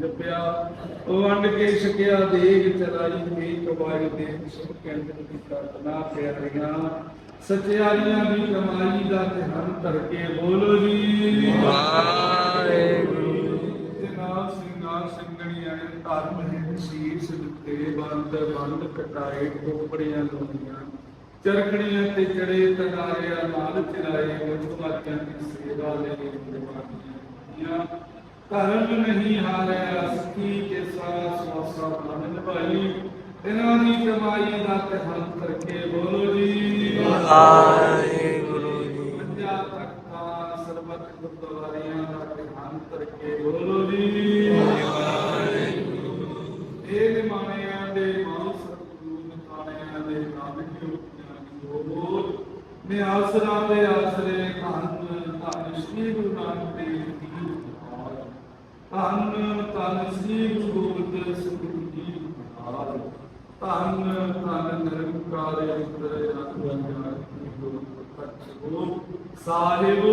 ਜਪਿਆ ਵੰਡ ਕੇ ਛਕਿਆ ਦੇਗ ਚਲਾਈ ਤੇ ਕਵਾਈ ਦੇ ਸੁਖ ਕੇਂਦਰ ਦੀ ਪ੍ਰਾਰਥਨਾ ਪਿਆਰੀਆਂ ਸਚਿਆਰੀਆਂ ਦੀ ਕਮਾਈ ਦਾ ਧਿਆਨ ਕਰਕੇ ਬੋਲੋ ਜੀ। ਵਾਹਿਗੁਰੂ। ਜਨਾਬ ਸਿੰਘਾਂ ਸਿੰਘਣੀਆਂ ਨੇ ਧਰਮ ਹੈ ਸੀਸ ਦਿੱਤੇ ਬੰਦ ਬੰਦ ਕਟਾਏ ਟੋਪੜੀਆਂ ਲੋਈਆਂ ਚਰਖੜੀਆਂ ਤੇ ਚੜੇ ਤਗਾਰਿਆ ਨਾਲ ਚਲਾਏ ਗੁਰਦੁਆਰਿਆਂ ਦੀ ਸੇਵਾ ਲਈ ਕੁਰਬਾਨੀਆਂ ਧਰਮ ਨਹੀਂ ਹਾਰਿਆ ਸਕੀ ਕੇ ਸਾਰਾ ਸਵਾਸਾ ਮਨ ਨਿਭਾਈ ਇਹਨਾਂ ਦੀ ਕਮਾਈ ਦਾ ਧਿਆਨ ਕਰਕੇ ਬੋਲੋ ਜੀ। ਵਾਹਿਗੁਰੂ ਜੀ ਪੰਜਾ ਤਖਤਾਂ ਸਰਬਤ ਗੁਰਦੁਆਰਿਆਂ ਦਾ ਧਿਆਨ ਕਰਕੇ ਬੋਲੋ ਜੀ। ਇਹ ਨਿਮਾਣਿਆਂ ਦੇ ਮਾਨ ਸਤਿਗੁਰੂ ਨਿਤਾਣਿਆਂ ਦੇ ਨਾਨਕ ਰੂਪਿਆਂ ਦੀ ਬੋਲ ਨਿਆਸਰਾ ਦੇ ਆਸਰੇ ਧੰਨ ਧੰਨ ਸ੍ਰੀ ਗੁਰੂ ਨਾਨਕ ਦੇਵ ਜੀ ਮਹਾਰਾਜ ਧੰਨ ਧੰਨ ਸ੍ਰੀ ਗੁਰੂ ਗੋਬਿੰਦ ਸਿੰਘ ਜੀ ਮਹਾਰਾਜ, ਧੰਨ ਧੰਨ ਨਿਰੰਕਾਰ ਅੰਤਰ ਅੰਤਰ ਸਾਹਿਬ,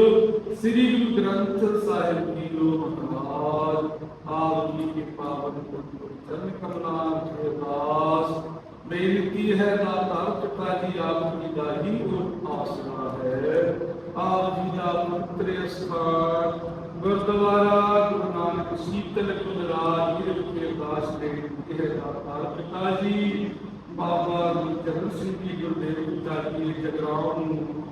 ਸ੍ਰੀ ਗੁਰੂ ਗ੍ਰੰਥ ਸਾਹਿਬ ਜੀ ਲੋ ਮਹਾਰਾਜ, ਆਪ ਜੀ ਕੇ ਪਾਵਨ ਪੁੱਤਰ ਚਰਨ ਕਮਲਾ ਕੇ ਦਾਸ। ਬੇਨਤੀ ਹੈ ਦਾਤਾ ਪਿਤਾ ਜੀ ਆਪ ਜੀ ਦਾ ਹੀ ਉਹ ਆਸਰਾ ਹੈ। ਆਪ ਜੀ ਦਾ ਪੁੱਤਰ ਅਸਥਾਨ ਗੁਰਦੁਆਰਾ ਗੁਰੂ ਸੀਤਲ ਕੁਲਰਾਜ ਜੀ ਦੇ ਦਾਸ ਦੇ ਇਹ ਦਾਤਾ ਪਿਤਾ ਜੀ, ਬਾਬਾ ਗੁਰਚਰਨ ਸਿੰਘ ਜੀ ਗੁਰਦੇਵ ਪਿਤਾ ਜੀ ਜਗਰਾਉਂ ਨੂੰ,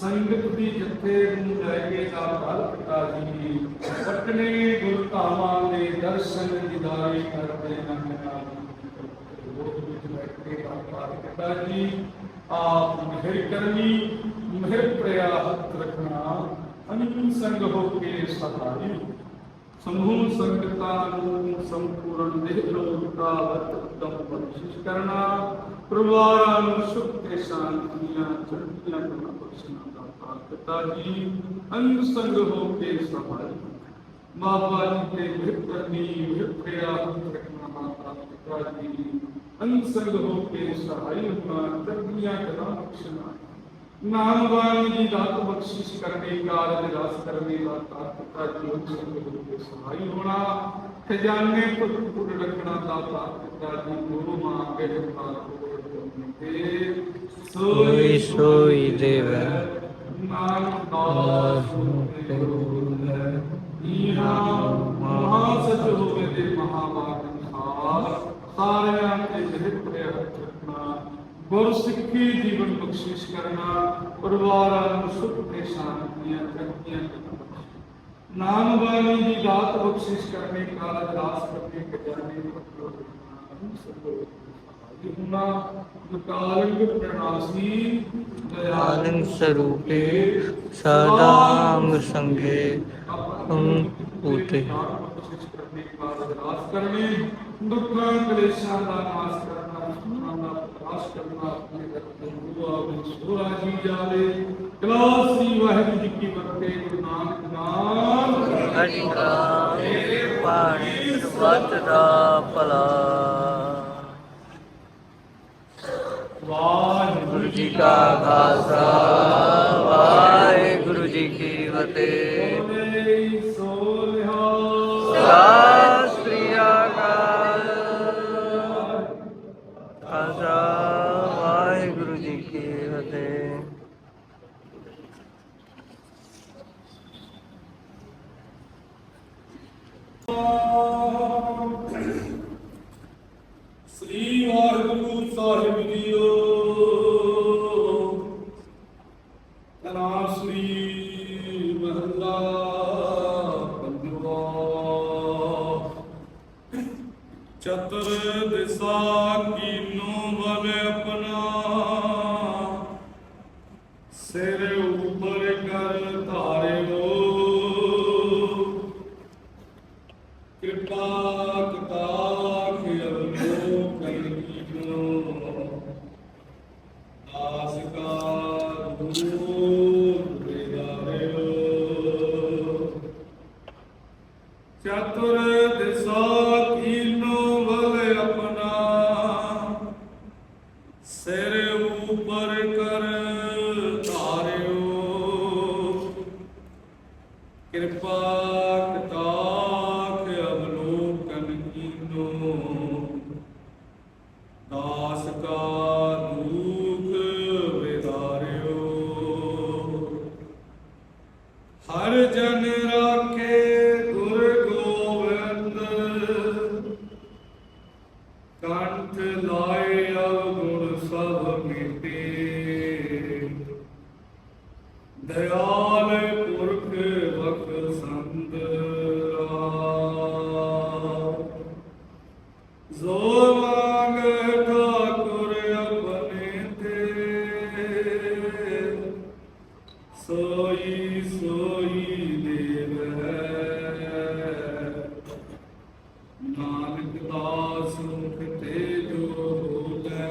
ਸੰਗਤ ਦੀ ਜੱਥੇ ਨੂੰ ਲੈ ਕੇ ਦਾ ਘਰ ਪਿਤਾ ਜੀ ਪਟਨੇ ਗੁਰਧਾਮਾਂ ਦੇ ਦਰਸ਼ਨ ਦਿਦਾਰੇ ਕਰਦੇ ਹਨ। ਲੋਕ ਵਿੱਚ ਬੈਠੇ ਦਾ ਘਰ ਪਿਤਾ ਜੀ, ਆਪ ਮਿਹਰ ਕਰਨੀ, ਮਿਹਰ ਪ੍ਰਿਆ ਹੱਥ ਰੱਖਣਾ ਅਨੰਦ ਸੰਗ ਹੋ ਕੇ ਸਹਾਈ ਸਮੂਹ ਸੰਗਤਾਂ ਨੂੰ ਸੰਪੂਰਨ ਦੇਹ ਲੋਕਤਾ ਵਰਤਮ ਬਖਸ਼ਿਸ਼ ਕਰਨਾ। ਪਰਿਵਾਰਾਂ ਨੂੰ ਸੁਖ ਤੇ ਸ਼ਾਂਤੀਆਂ, ਚੜ੍ਹਦੀਆਂ ਕਰਨਾ ਬਖਸ਼ਣਾ ਦਾ ਪਿਤਾ ਜੀ। ਅੰਗ ਸੰਗ ਹੋ ਕੇ ਸਹਾਈ ਬਾਬਾ ਜੀ ਤੇ ਮਿਹਰ ਕਰਨੀ ਮਿਹਰ ਪ੍ਰਿਆ ਹੱਥ ਰੱਖਣਾ ਮਾਤਾ ਪਿਤਾ ਜੀ। ਅੰਗ ਸੰਗ ਹੋ ਕੇ ਸਹਾਈ ਹੋਣਾ, ਚੜ੍ਹਦੀਆਂ ਕਰਨਾ ਬਖਸ਼ਣਾ। ਨਾਮ ਬਾਣੀ ਦੀ ਦਾਤ ਬਖਸ਼ਿਸ਼ ਕਰਨੇ ਕਾਰਜ ਰਸ ਕਰਨੇ ਦਾ ਤਾਕਤਾ ਜੀਵਨ ਸੰਗ ਗੁਰੂ ਕੇ ਸਹਾਈ ਹੋਣਾ। ਖਜ਼ਾਨੇ ਭਰਪੂਰ ਰੱਖਣਾ ਦਾ ਤਾਕਤਾ ਜੀ ਗੁਰੂ ਮਾਂ ਕੇ ਤੇ। ਸੋਈ ਸੋਈ ਦੇਵੈ। ਨਾਨਕ ਦਾਸ ਤੇ ਗੁਰੂ ਹੈ ਇਹਾ ਮਹਾ ਸਚ ਹੋਵੇ ਤੇ ਮਹਾ ਬਾਤ ਖਾਸ ਸਾਰਿਆਂ ਤੇ ਮਿਹਰ ਪ੍ਰਿਆ ਰੱਖਣਾ ਗੁਰ ਸਿੱਖੀ ਜੀਵਨ ਬਖਸ਼ਿਸ਼ ਕਰਨਾ ਪਰਿਵਾਰਾਂ ਨੂੰ ਸੁਖ ਤੇ ਸ਼ਾਂਤੀਆਂ ਕਰਨਾ। ਨਾਮ ਬਾਣੀ ਦੀ ਦਾਤ ਬਖਸ਼ਿਸ਼ ਕਰਨੇ ਕਾਰਜ ਰਾਸ ਕਰਨੇ ਖਜ਼ਾਨੇ ਪੱਤਰੋ ਹੁਨਾ ਦੁਕਾਲੰਗ ਪ੍ਰਣਾਸੀ ਆਨੰਦ ਸਰੂਪੇ ਸਦਾਮ ਸੰਗੇ ਹਮ ਪੂਤੇ ਬਖਸ਼ਿਸ਼ ਕਰਨੇ ਕਾਰਜ ਰਾਸ ਕਰਨੇ ਦੁੱਖਾਂ ਕਲੇਸ਼ਾਂ ਦਾ ਨਾਸ਼ ਕਰਨਾ। ਦਾ ਕਰਨਾ ਆਪਣੇ ਦਰ ਗੁਰੂ ਆਵੇ ਸੋਰਾ ਜੀ ਜਾਵੇ ਕਲਾ ਸ੍ਰੀ ਵਾਹਿਗੁਰੂ ਜੀ ਕੀ ਵਰਤੇ ਗੁਰੂ ਨਾਨਕ ਨਾਮ ਹਰਿ ਨਾਮ ਪਾਣੀ ਸਰਬੱਤ ਦਾ ਭਲਾ ਵਾਹਿਗੁਰੂ ਜੀ ਕਾ ਖਾਲਸਾ ਵਾਹਿਗੁਰੂ ਜੀ ਕੀ ਫਤਿਹ। ਸਿਰ ਉੱਪਰ ਕਰ ਧਾਰਿਓ। ਕਿਰਪਾ ਕਟਾਖ ਅਵਲੋਕਨ ਕੀਨੋ ਦਾਸ ਕਾ ਦੂਰ ਦਾਸ ਕਾ ਸੋਈ ਸੋਈ ਦੇਵ ਨਾਨਕ ਦਾਸ ਮੁਖ ਤੇ ਜੋ ਹੋਤੈ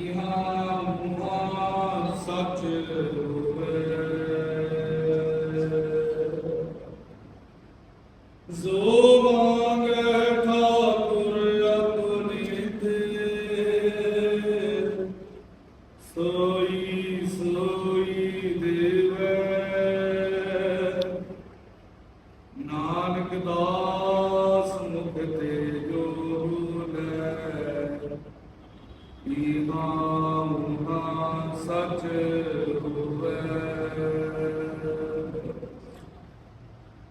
ਇਹਾ ਮੁਹਾ ਸਚ ਕੀ ਨਾਮ ਦਾ ਸੱਚ ਹੋਵੇ।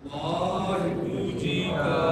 ਵਾਹਿਗੁਰੂ ਜੀ ਕਾ